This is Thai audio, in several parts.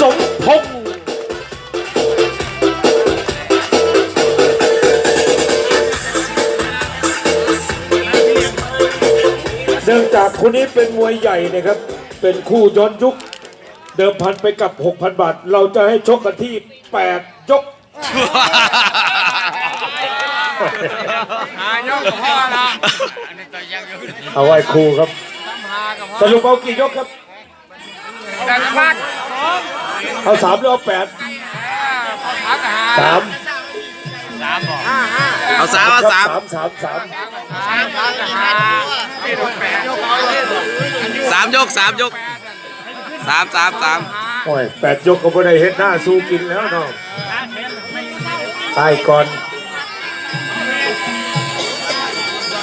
สมพงษ์เนื่องจากคนนี้เป็นมวยใหญ่นะครับ เป็นคู่ย้อนยุค เดิมพันไปกับ 6,000 บาท เราจะให้ชกกันที่ 8 ยกหายกพ่อละอันนี้ตัวยังอยู่เอาไว้ครูครับหากับพ่อสรุปเอากี่ยกครับ แต่ละบ้าน เอาสามหรือเอาแปดพ่อพักหาสามสามบอกห้าห้าเอาสามเอาสามสามสามสามสามพักหาไม่โดนแปดยกร้อยเลยสามยกสามยกสามสามสามโอ้ยแปดยกก็ไม่ได้เฮ็ดหน้าสู้กินแล้วเนาะตายก่อน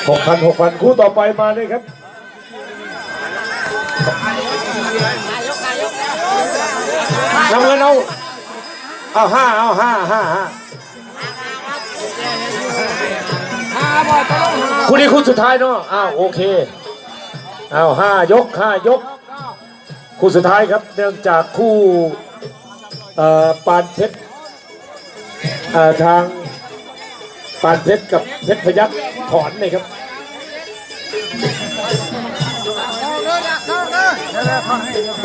หกพันหกพันคู่ต่อไปมาเลยครับ น้ำเงินเอาเอาห้าเอาห้าห้าห้าหาบ่ตะลงหาคู่นี้คู่สุดท้ายเนาะอ้าวโอเคเอาห้ายกห้ายก คู่สุดท้ายครับ เนื่องจากคู่ปานเพชรทางปานเพชรกับเพชรพยัคฆ์ถอนเลยครับ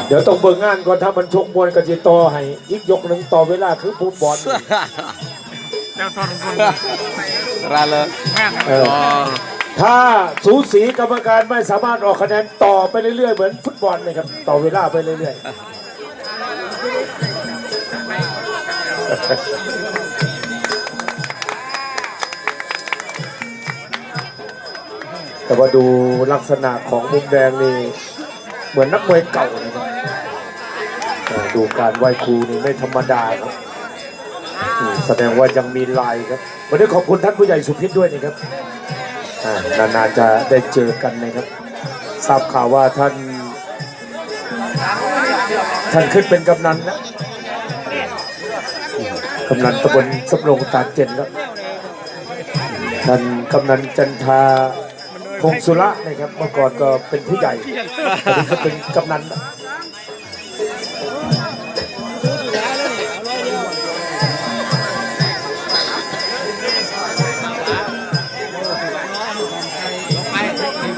เดี๋ยวต้องเบิ่งงานก่อนถ้ามันชกมวยกับจีต่อให้ อีกยกหนึ่งต่อเวลาคือพูดบอลเจ้าทนคุณราเลยแม่งเอออ๋อถ้าสูสีกรรมการไม่สามารถออกคะแนนต่อไปเรื่อยๆ เหมือนฟุตบอลเลยครับ ต่อเวลาไปเรื่อยๆแต่ว่าดูลักษณะของมุมแดงนี่ เหมือนนักมวยเก่านะครับดูการไหว้ครูนี่ไม่ธรรมดาครับแสดงว่ายังมีลายครับ วันนี้ขอบคุณท่านผู้ใหญ่สุพิษด้วยนะครับอ่านานๆจะได้เจอกันนะครับ ทราบข่าวว่าท่าน ท่านขึ้นเป็นกำนันนะกำนันตำบลสำโรงตาเจนแล้วท่านกำนันจันทา พงสุระนะครับเมื่อก่อนก็เป็นผู้ใหญ่ตอนนี้ก็เป็นกำนันแล้ว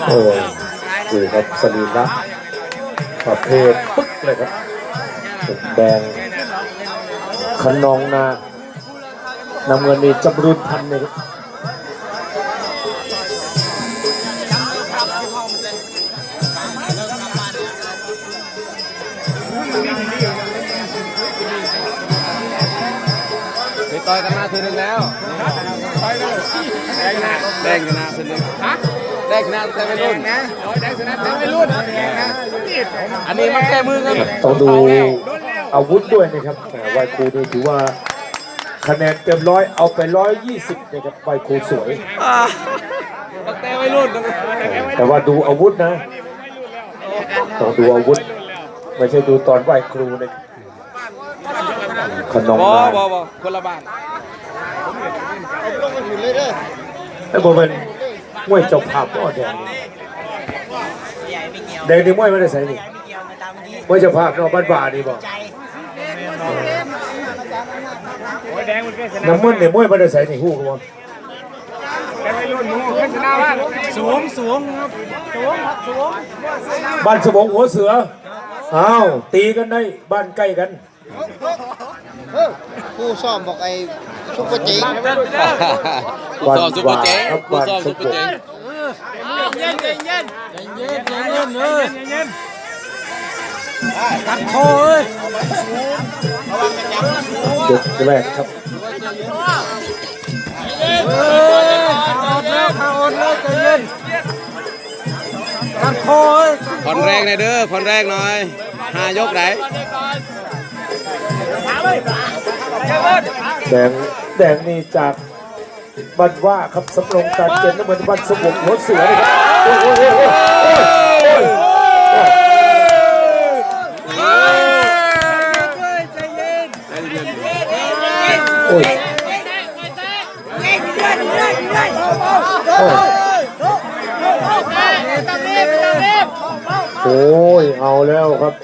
โอ้ยดูครับสรีระประเภทปึ๊กเลยครับแดงขนองนาน้ำเงินนี่จำรุนพันเลยครับ ต่อยกันมาทีนึงแล้วแดงกันนะทีนึงฮะแดงกันนะแต่ไม่รุ่นนะโอ้ยแดงชนะแต่ไม่รุ่นนะอันนี้มันแก้มือกันต้องดูอาวุธด้วยนะครับแต่วายครูนี่ถือว่าคะแนนเต็มร้อยเอาไปร้อยยี่สิบนะครับวายครูสวยตั้งแต่ไม่รุ่นแต่ว่าดูอาวุธนะต้องดูอาวุธไม่ใช่ดูตอนไหวครูนะขนมบอลายบอบอคนละบาท ไอ้โบเป็นมวยเจ้าภาพก็แดงนี่แดงนี่มวยไม่ได้ใส่นี่มวยเจ้าภาพเนาะบ้านบานี่บอกโอ้ยแดงมันแค่ชนะน้ำมันเนี่ยมวยไม่ได้ใส่นี่ฮู้กันบ่แต่ไม่รุ่นหนูแค่ชนะบ้านสูงสูงครับสูงครับสูงบ้านสมองหัวเสืออ้าวตีกันได้บ้านใกล้กันผู้ซ่อมบอกไอ้ สุปเปอร์เจ๋งผู้สอบซุปจ๋งผู้สอบซุปจ๋เย็นเย็นเย็นเย็นย็นย็นเลยตัดคอเอ้ยระวังจะจับจุดแรกครับเฮ้ยขาอ่อนแล้วขาอ่อนแล้วใจเย็นตัดคอเอ้ยผ่อนแรงหน่อยเด้อผ่อนแรงหน่อยหายกไหน แดงแดงนี่จากบ้านว่าครับสำโรงการเจนน้ำมันบ้านสมองหัวเสือครับโอ้ยโอ้ยโอ้ยโอ้ยโอ้ยโอ้ยโอ้ยเอาแล้วครับ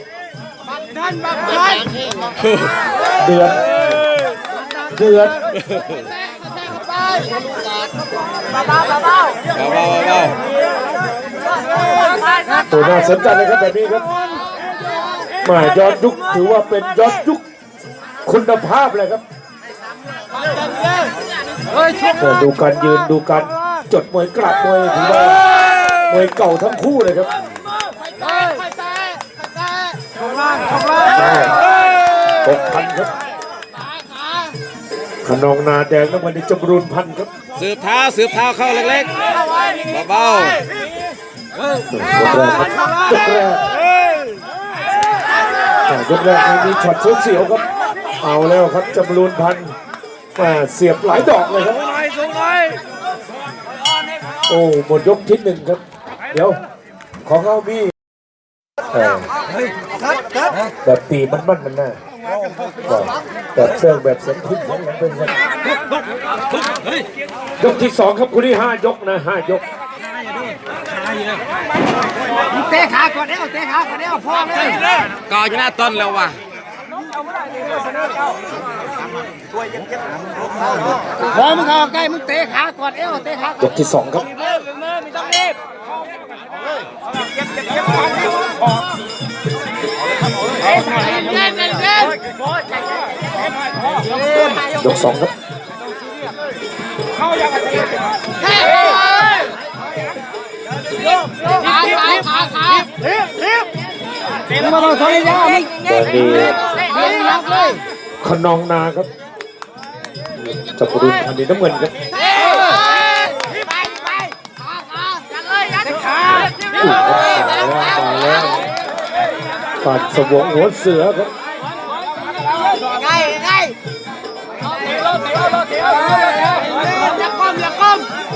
เดือด เดือดเบาเบาเบาตัวน่าสนใจเลยครับแบบนี้ครับแมาย้อนยุคถือว่าเป็นย้อนยุคคุณภาพเลยครับเฮ้ยชุบเออดูการยืนดูการจดมวยกลับมวยถือว่ามวยเก่าทั้งคู่เลยครับชงล่างชงล่างหกพันครับ ขนองนาแดงน้ำมันในจำรูนพันครับสืบเท้าสืบเท้าเข้าเล็กๆเบายกแรกครับยกแรกอ่ายกแรกนี่มีช็อตเสียวๆครับ เอาแล้วครับจำรูนพันแหม่เสียบหลายดอกเลยครับหน่อยส่งหน่อยโอ้หมดยกที่หนึ่งครับ เดี๋ยวขอเข้าพี่เออแบบตีมันมันมันน่าบอก แบบเชิงแบบเสียงพิ้นของมันเป็นครับยกที่สองครับคุณที่ห้ายกนะห้ายกเตะขาก่อนเดี๋ยวเตะขาก่อนเดี๋ยวพ่อเลยๆก่อชนะต้นแล้วว่ะพอมึงเข้าใกล้มึงเตะขาก่อนเดี๋ยวเตะขายกที่สองครับไม่ต้องรีบ ยกสองครับมึงมาบอกทรยามึงแดงดีม่รับเลยขนองนาครับจับรุนพันนี้น้ำเงินครับอุ้ยครับมาแล้วมาแล้วปัดสวงหัวเสือครับ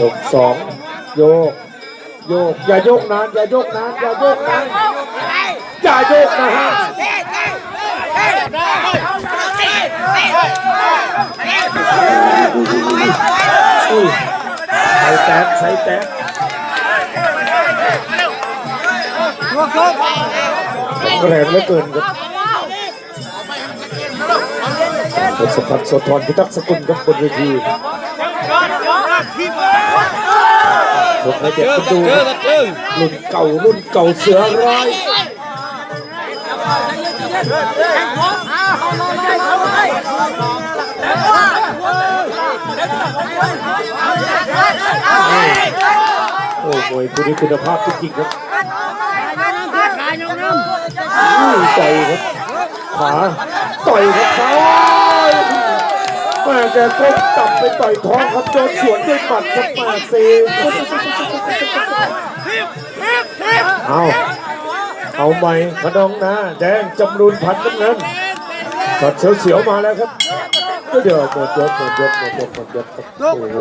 ยกสองโยก โยก อย่าโยกนานอย่าโยกนานอย่าโยกนานอย่าโยกนะฮะอุ้ยใส่แตกใส่แตกชกชกแรงเหลือเกินครับ เป็นสมบัติโสธรพิทักษ์สกุลครับบนเวทียกให้เด็กเจอมาตัดูดเจอตัดเจอรุ่นเก่ารุ่นเก่าเสือร้ายโอ้โหคุณนี้คุณภาพจริงๆครับต่อยครับขาต่อยครับซ้า แม่แกก้มต่ำไปต่อยท้องครับโดนสวนด้วยหมัดครับมาเซเอาเอาใหม่ขนองนาแดงจำรูนพันน้ำเงินสอดเสียวๆมาแล้วครับเดี๋ยวหมดยกหมดยกหมดยกหมดยกครับโอ้โห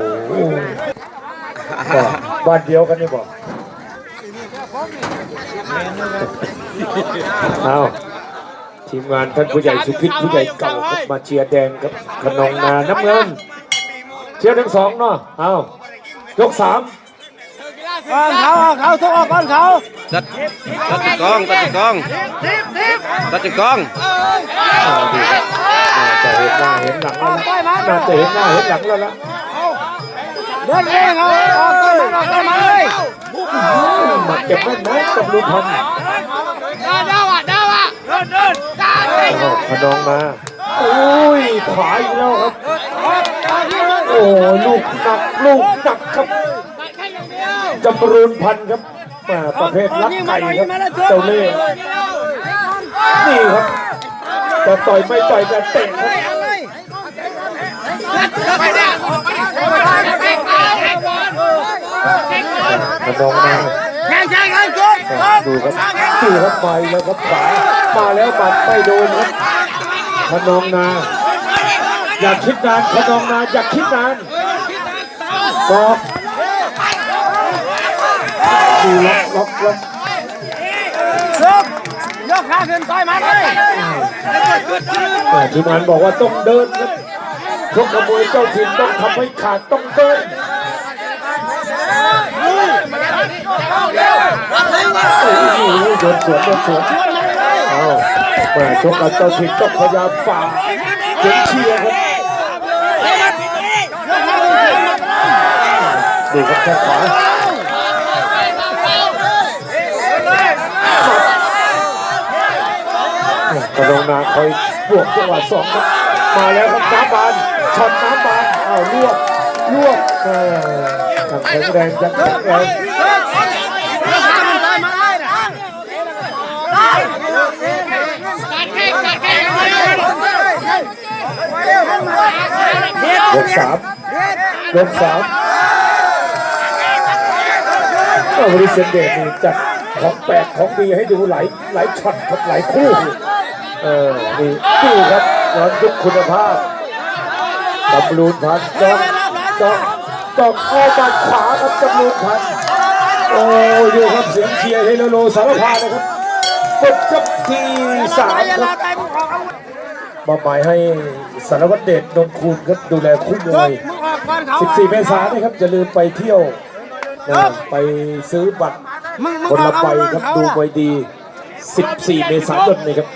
บ้านเดียวกันนี่บอกเอา ทีมงานท่านผู้ใหญ่สุพิษผู้ใหญ่เก่าครับมาเชียร์แดงครับขนองนาน้ำเงิน เชียร์ทั้งสองเนาะเอายกสามก้อนเขาเขาทุกออกก้อนเขาตัดตัดจุดกองตัดจุดกองตัดจุดกองน่าจะเห็นหน้าเห็นหลังแล้วนะน่าจะเห็นหน้าเห็นหลังแล้วละเดินเองเอาออกก้อนออกก้อนมาเลยหมัดเก็บแม่นนะกับลูกพันอ้าว ขนองมาโอ้ยขวาอีกแล้วครับ โอ้ลูกหนักลูกหนักครับจำรูนพันครับมาประเภทลักไก่ครับเจ้าเล่ห์นี่ครับจะต่อยไม่ต่อยแต่เตะครับขนองมาแข่งแข่งกันชก ดูครับดูครับไปแล้วครับขวามาแล้วบัดไม่โดนครับขนองนา อย่าคิดนานขนองนาอย่าคิดนานสอกดูล็อกล็อกล็อกชกยกขาขึ้นต่อยมันเลยแต่ทีมงานบอกว่าต้องเดินครับชกขโมยเจ้าถิ่นต้องทำให้ขาดต้องเดิน โดนสวนโดนสวนเอามาชกกันเจ้าถิ่นต้องพยายามฝ่าเสียงเชียร์ครับนี่ครับแข้งขวาขนองนาคอยบวกจังหวะสองมาแล้วครับน้ำบานช็อตน้ำบานอ้าลวกลวกเออยังแข็งแรงยังแข็งแรง ยกสามยกสามเออวันนี้เซนเดชนี่จัดของแปลกของดีให้ดูหลายหลายช็อตครับหลายคู่ เออนี่ดูครับย้อนยุคคุณภาพจำรูนพันจ้องจ้องจ้องเข้าบัดขวาครับจำรูนพันโอ้ยดูครับเสียงเชียร์เฮโลโลสารพานนะครับกดจับที่สามครับ มอบหมายให้สารวัตรเดชนงคูณครับดูแลคู่มวยมึงออกก่อนเขา14 เมษายนนะครับจะลืมไปเที่ยวนะไปซื้อบัตรมึงมึงคนออละกเอาใบมึงครับเขาดูล่ะมวยดี 14 เมษายนนี่ครับ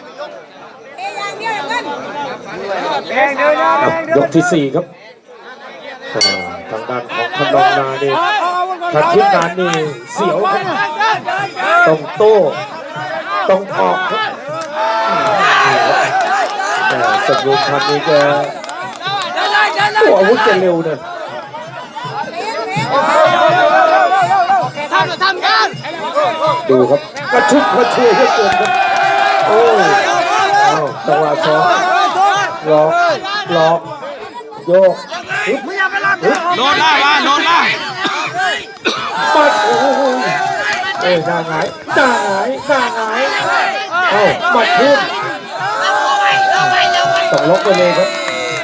แดงเดินยาอะแดงเดิยนกที่ 4 ครับอ่าทางด้านของพนองนานี่ทางทีมงานนี่เสียวครับต้องโต้ต้องออกครับ แต่สมรูปพันนี่แกตัวอาวุธแกเร็วเนี่ยดูครับกระชุบกระชวยเหลือเกินครับโอ้ยจังหวะสองหลอกหลอกโยกโดนล่ามาโดนล่าปัดโอ้ยเอ้ยหน้าหายหน้าหายหน้าหายเอ้าหมัดขึ้น ต้องล็อกไปเลยครับ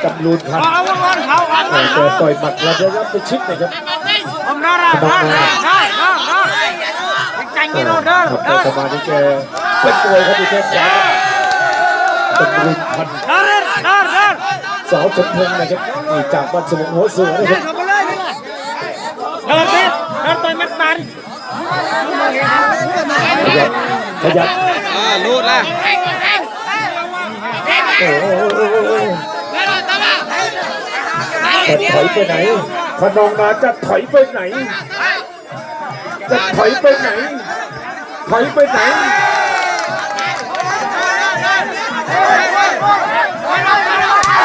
จับลูนพันเจอต่อยหมัดแล้วได้รับไปชิดนะครับสบายมาครับแต่สบายนี่แกเป็นตัวครับดูแค่ขวาจำรูนพันสาวสมพงนะครับนี่จากบ้านสมองหัวเสือนะครับขยับขยับลูดละ จะถอยไปไหนพนองนาจะถอยไปไหน จะถอยไปไหน ถอยไปไหน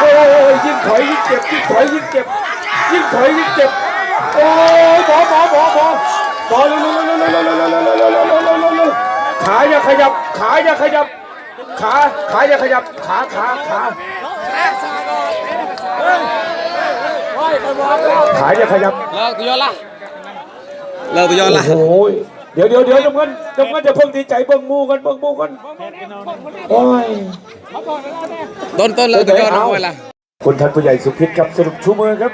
โอ้ยยิ่งถอยยิ่งเจ็บยิ่งถอยยิ่งเจ็บยิ่งถอยยิ่งเจ็บโอ้ยหมอหมอหมอหมอหมอเร็วเร็วเร็วเร็วเร็วเร็วเร็วเร็วเร็วเร็วขาอย่าขยับขาอย่าขยับ ขาขาอย่าขยับขาขาขาขาอย่าขยับเลิกตัวยอนล่ะเลิกตัวยอนโอ้ล่ะโหเดี๋ยวเดี๋ยวเดี๋ยวจำเงินจำเงินจะเพิ่งดีใจเบิ่งหมูกันเบิ่งหมูกันโอ้ยต้นต้นเลิกตัวยอนเอาไว้ล่ะคุณท่านผู้ใหญ่สุพิษครับสรุปชูมือครับ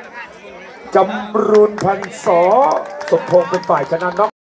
จำรูนพันสอสมพงษ์เป็นฝ่ายชนะน็อก